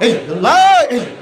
illallah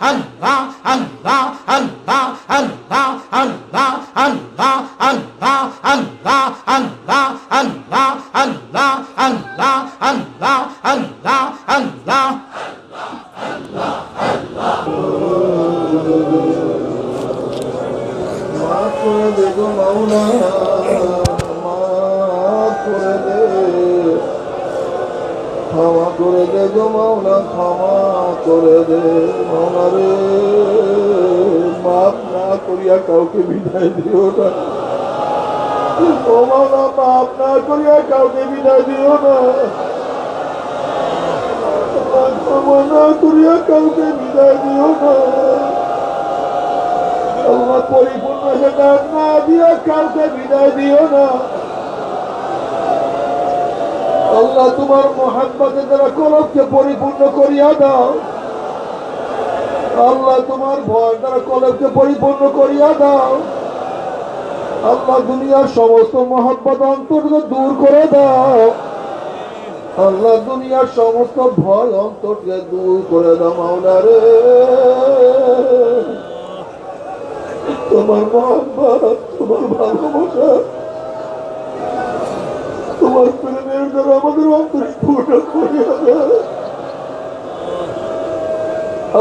আল্লাহ আল্লাহ আল্লাহ আল্লাহ আল্লাহ আল্লাহ আল্লাহ আল্লাহ আল্লাহ আল্লাহ আল্লাহ আল্লাহ আল্লাহ আল্লাহ করে দে গো মাওলা মাফ করে দে ক্ষমা করে দে গো মাওলা, ক্ষমা করে দে মাওলা রে। মাফ না করিয়া কাউকে বিদায় দিও না। ও মাওলা না করিয়া কাউকে বিদায় দিও না। কাউকে বিদায় দিও না। পরিপূর্ণ হেদায়ত না দিয়া কাউকে বিদায় দিও না। আল্লাহ তোমার মহাব্বতে দ্বারা কলবকে পরিপূর্ণ করিয়া দাও। আল্লাহ তোমার ভয় দ্বারা কলবকে পরিপূর্ণ করিয়া দাও। আল্লাহ দুনিয়ার সমস্ত মহাব্বত অন্তরকে দূর করে দাও। আল্লাহ দুনিয়ার সমস্ত ভয় অন্তরকে দূর করে দাও মাওলা রে। তোমার মহাব্বত, তোমার ভালোবাসা তোমার প্রেমের দ্বারা আমাদের অন্তর পূর্ণ করিয়া দেয়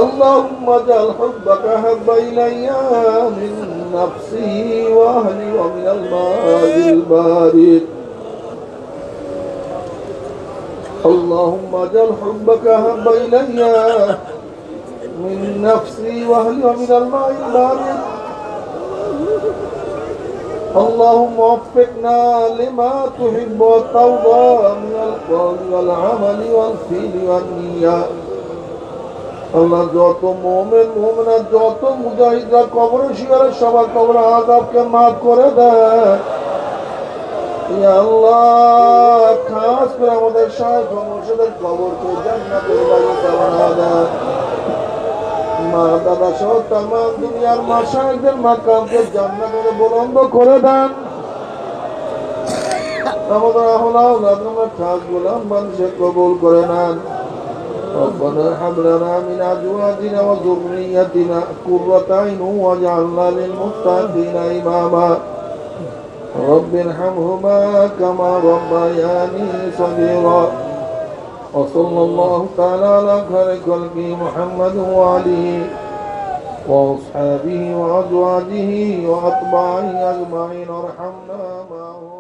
اللهم اجعل حبك حب إلي من نفسي وأهلي ومن الماء البارد اللهم اجعل حبك حب إلي من نفسي وأهلي ومن الماء البارد اللهم وفقنا لما تحب وترضى من القول والعمل والفعل والنية আল্লাহ যত মোমেন মোমেনা যত মুজাহিদরা কবরে শিকারে সবার কবর আজাবকে মাফ করে দেয় ইয়া আল্লাহ খাস করে আমাদের শাহেখ মুর্শিদের কবরকে জান্নাতের বাড়িতে বানা দেয় মা দাদা সহ তাম দুনিয়ার মা শাহেকদের মাকামকে জান্নাতের বুলন্দ করে দেন আমাদের আহলা আমরা খাস গোলাম মানুষের কবুল করে নেন ربنا هب لنا من ازواجنا وذريتنا قرة عين واجعلنا للمتقين اماما رب ارحمهما كما ربياني صغيرا وصلى الله تعالى على خير قلبي محمد وعليه وأصحابه وأزواجه وأتباعه أجمعين ارحمنا معه.